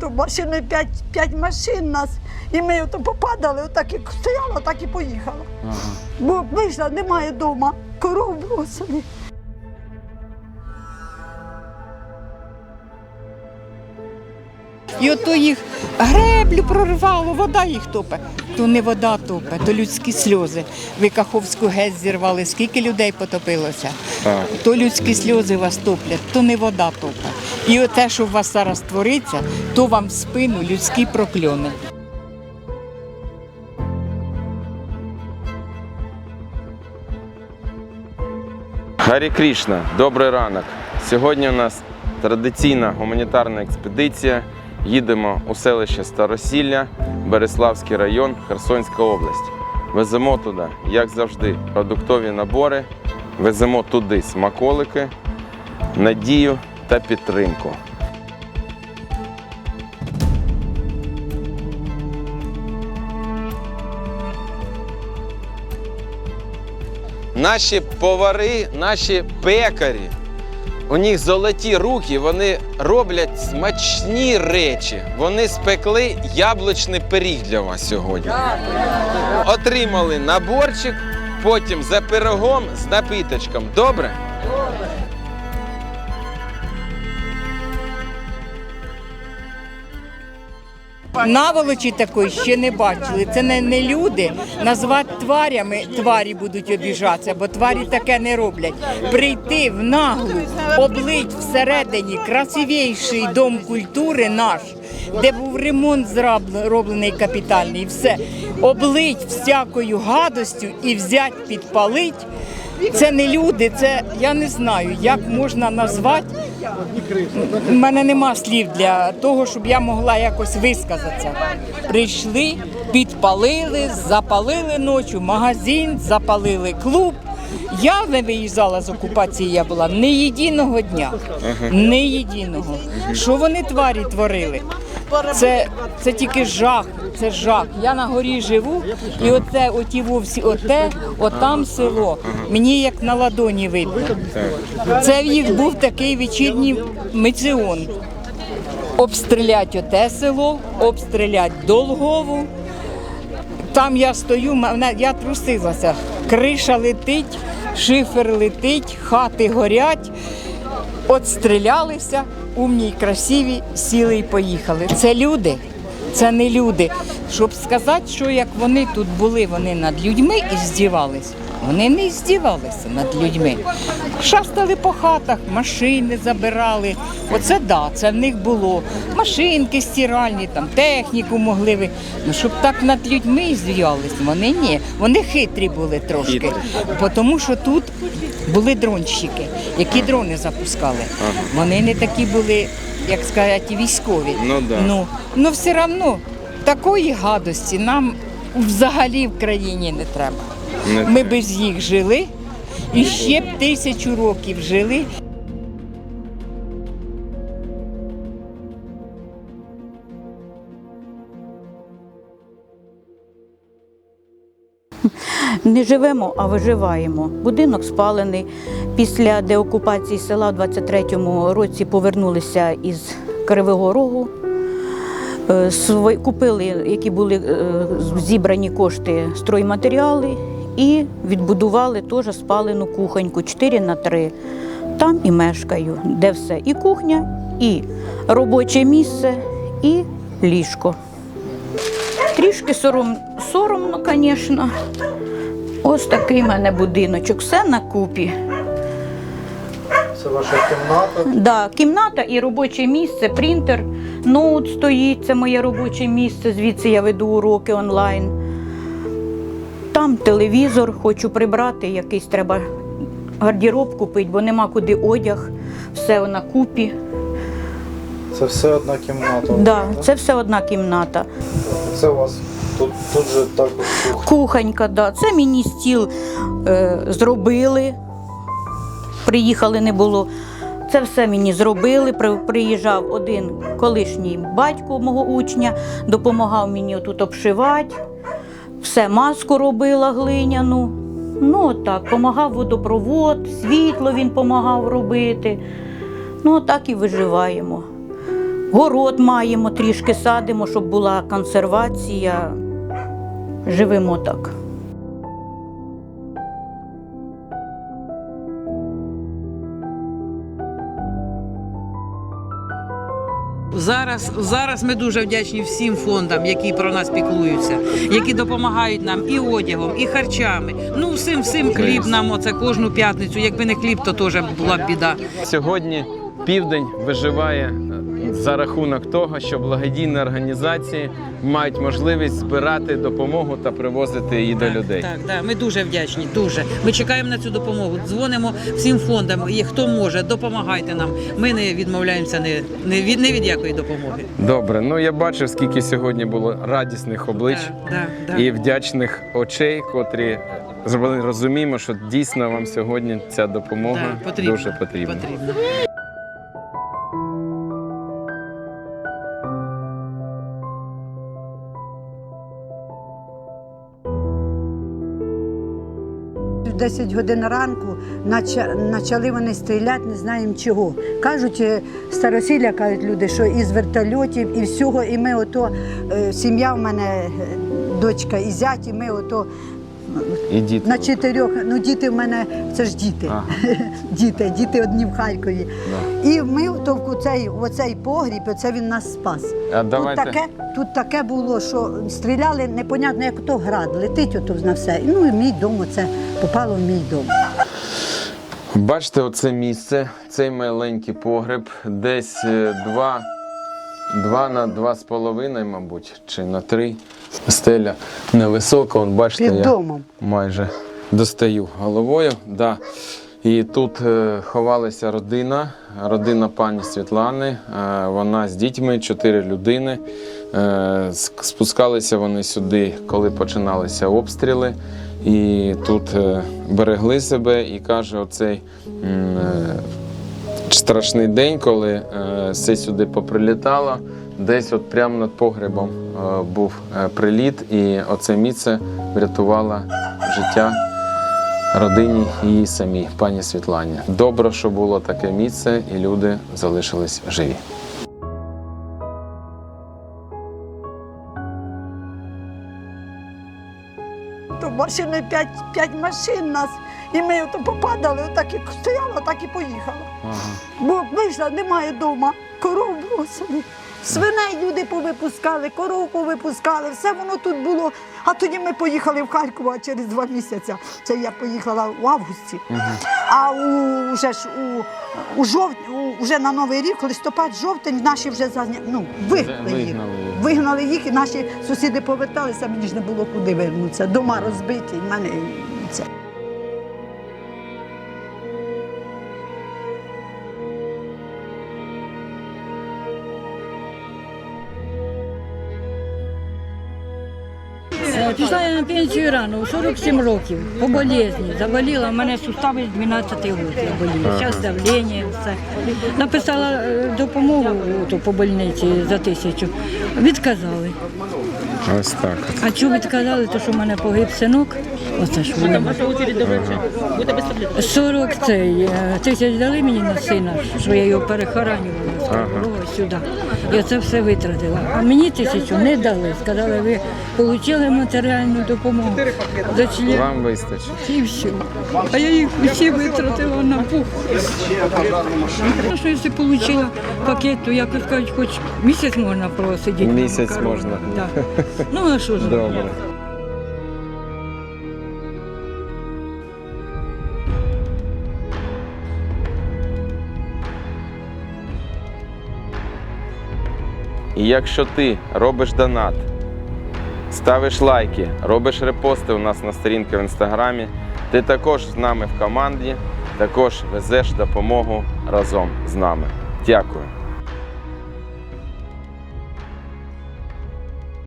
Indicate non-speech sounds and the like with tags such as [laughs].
То машини п'ять, п'ять машин нас, і ми ото попадали, отак і стояла, так і поїхала. Ага. Бо вийшла, немає вдома, коров бросили. І ото їх греблю прорвало, вода їх топе. То не вода топе, то людські сльози. Ви Каховську геть зірвали, скільки людей потопилося. Так. То людські сльози вас топлять, то не вода топе. І те, що у вас зараз твориться, то вам в спину людські прокльони. Гарі Крішна, добрий ранок. Сьогодні у нас традиційна гуманітарна експедиція. Їдемо у селище Старосілля, Береславський район, Херсонська область. Веземо туди, як завжди, продуктові набори, веземо туди смаколики, надію та підтримку. Наші повари, наші пекарі, у них золоті руки, вони роблять смачні речі. Вони спекли яблучний пиріг для вас сьогодні. Отримали наборчик, потім за пирогом з напиточком. Добре? Наволочі такої ще не бачили. Це не, не люди. Назвати тварями тварі будуть обіжатися, бо тварі таке не роблять. Прийти в наглу, облить всередині красивіший дом культури наш, де був ремонт зроблений капітальний, і все облить всякою гадостю і взять підпалить. Це не люди, це я не знаю, як можна назвати. У мене нема слів для того, щоб я могла якось висказатися. Прийшли, підпалили, запалили ночі, магазин, запалили клуб. Я не виїжджала з окупації, я була не єдиного дня. Не єдиного. Що вони тварі творили? Це, це тільки жах, це жах. Я на горі живу, і оце, оті вовсі, оте, отам село. Мені як на ладоні видно. Це в їх був такий вечірній меціон. Обстрілять оте село, обстрілять Долгову. Там я стою, мене, я трусилася. Криша летить, шифер летить, хати горять. От стрілялися, умні красиві, сіли і поїхали. Це люди, це не люди. Щоб сказати, що як вони тут були, вони над людьми і здівались. Вони не здівалися над людьми. Шастали по хатах, машини забирали. Оце да, це в них було. Машинки стиральні, там техніку могли ви. Ну щоб так над людьми здівались, вони ні. Вони хитрі були трошки. Тому що тут були дронщики, які дрони запускали. Вони не такі були, як сказати, військові. Ну да. Ну, ну все одно такої гадості нам взагалі в країні не треба. Не Ми без їх жили і ще б тисячу років жили. Не живемо, а виживаємо. Будинок спалений. Після деокупації села в 23-му році повернулися із Кривого Рогу. Е, Купили, які були е, зібрані кошти, стройматеріали і відбудували теж спалену кухоньку 4 на 3. Там і мешкаю, де все. І кухня, і робоче місце, і ліжко. Трішки сором, соромно, звісно. Ось такий в мене будиночок, все на купі. Це ваша кімната. Да, кімната і робоче місце, принтер, ноут стоїть, це моє робоче місце, звідси я веду уроки онлайн. Там телевізор, хочу прибрати, якийсь треба гардероб купити, бо нема куди одяг, все на купі. Це все одна кімната. Да, це все одна кімната. Це у вас тут, тут же також кухня. Кухонька, да. це мені стіл е, зробили. Приїхали, не було. Це все мені зробили. Приїжджав один колишній батько мого учня, допомагав мені тут обшивати. Все, маску робила глиняну. Ну, от так, допомагав водопровод, світло він допомагав робити. Ну, так і виживаємо. Город маємо, трішки садимо, щоб була консервація. Живемо так. Зараз, зараз ми дуже вдячні всім фондам, які про нас піклуються, які допомагають нам і одягом, і харчами. Ну всім, всім хліб нам оце кожну п'ятницю. Якби не хліб, то теж була б біда. Сьогодні південь виживає за рахунок того, що благодійні організації мають можливість збирати допомогу та привозити її до людей. Так, так, ми дуже вдячні. Дуже ми чекаємо на цю допомогу. Дзвонимо всім фондам. І хто може, допомагайте нам. Ми не відмовляємося не, не від не від якої допомоги. Добре, ну я бачив, скільки сьогодні було радісних облич Так, так, так. і вдячних очей, котрі зробили розуміємо, що дійсно вам сьогодні ця допомога Так, потрібно, дуже потрібна. потрібно. 10 годин ранку почали вони стріляти, не знаємо чого. Кажуть, е, старосілля кажуть люди, що із вертольотів і всього. І ми ото, е, сім'я в мене, е, дочка і зять, і ми ото І діти. на чотирьох, ну діти в мене, це ж діти. Ага. [laughs] Діти, діти одні в Харкові. І ми ото в цей, оцей погріб, оце він нас спас. А Тут давайте таке, тут таке було, що стріляли непонятно, як то град, летить ото на все. Ну і мій дом, оце попало в мій дом. Бачите, оце місце, цей маленький погреб, десь е, два, два на два з половиною, мабуть, чи на три. Стеля невисока, он, бачите, Під я майже достаю головою. Да. І тут е, ховалася родина, родина пані Світлани. Е, вона з дітьми, чотири людини. Е, спускалися вони сюди, коли починалися обстріли. І тут е, берегли себе і каже, оцей е, страшний день, коли е, все сюди поприлітало. Десь от прямо над погребом був е, приліт, і оце місце врятувало життя родині і самій, пані Світлані. Добре, що було таке місце, і люди залишились живі. То машини п'ять, п'ять машин нас, і ми ото попадали, отак і стояла, так і поїхала. Бо вийшла, немає вдома, коров бросили. Свиней люди повипускали, коров повипускали, все воно тут було. А тоді ми поїхали в Харків а через два місяці. Це я поїхала в августі. А у, вже ж у, у жовт, у, вже на Новий рік, листопад, жовтень, наші вже зазня... ну, вигнали їх. Вигнали їх. І наші сусіди поверталися, мені ж не було куди вернутися. Дома розбиті, і мене на пенсію рано, 47 років, по болезні. Заболіла, в мене сустави з 12 років я. Зараз давлення, все. Написала е, допомогу то, по больниці за тисячу. Відказали. Ось так. А чого відказали, то що в мене погиб синок. Оце ж воно. 40 цей, е, тисяч дали мені на сина, що я його перехоранювала з Кривого сюди. Я це все витратила. А мені тисячу не дали. Сказали, ви отримали матеріальну допомогу. За член Вам вистачить. і все. А я їх усі витратила на пух. Ну, що якщо отримала пакет, то якось кажуть, хоч місяць можна просидіти. Місяць можна. Да. Ну а що зробити? Добре. І якщо ти робиш донат, ставиш лайки, робиш репости у нас на сторінці в інстаграмі, ти також з нами в команді, також везеш допомогу разом з нами. Дякую.